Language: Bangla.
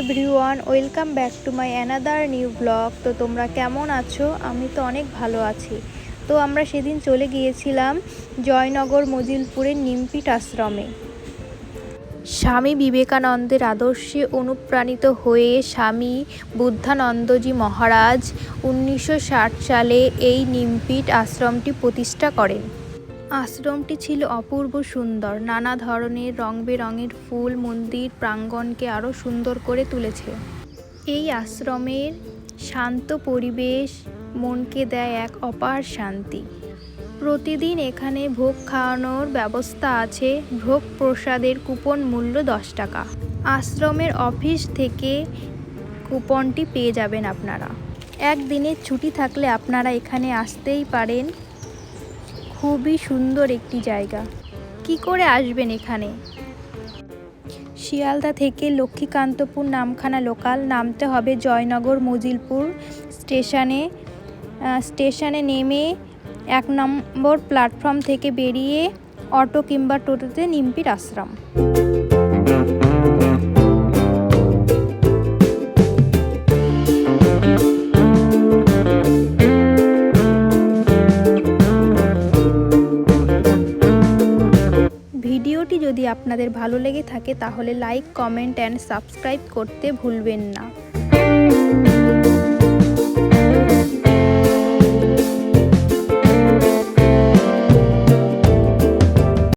Everyone, welcome back to my another new blog. তো তোমরা কেমন আছো? আমি তো অনেক ভালো আছি। তো আমরা সেদিন চলে গিয়েছিলাম জয়নগর মজিলপুরের নিমপিট আশ্রমে। স্বামী বিবেকানন্দের আদর্শে অনুপ্রাণিত হয়ে স্বামী বুদ্ধানন্দজি মহারাজ উনিশশো ষাট সালে এই নিমপিট আশ্রমটি প্রতিষ্ঠা করেন। আশ্রমটি ছিল অপূর্ব সুন্দর। নানা ধরনের রং বেরঙের ফুল, মন্দির প্রাঙ্গণকে আরও সুন্দর করে তুলেছে। এই আশ্রমের শান্ত পরিবেশ মনকে দেয় এক অপার শান্তি। প্রতিদিন এখানে ভোগ খাওয়ানোর ব্যবস্থা আছে। ভোগ প্রসাদের কুপন মূল্য দশ টাকা। আশ্রমের অফিস থেকে কুপনটি পেয়ে যাবেন আপনারা। একদিনের ছুটি থাকলে আপনারা এখানে আসতেই পারেন। খুবই সুন্দর একটি জায়গা। কি করে আসবেন এখানে? শিয়ালদা থেকে লক্ষ্মীকান্তপুর নামখানা লোকাল নামতে হবে জয়নগর মজিলপুর স্টেশনে। স্টেশনে নেমে এক নম্বর প্ল্যাটফর্ম থেকে বেরিয়ে অটো কিংবা টোটোতে নিম্পির আশ্রম। যদি আপনাদের ভালো লেগে থাকে তাহলে লাইক কমেন্ট অ্যান্ড সাবস্ক্রাইব করতে ভুলবেন না।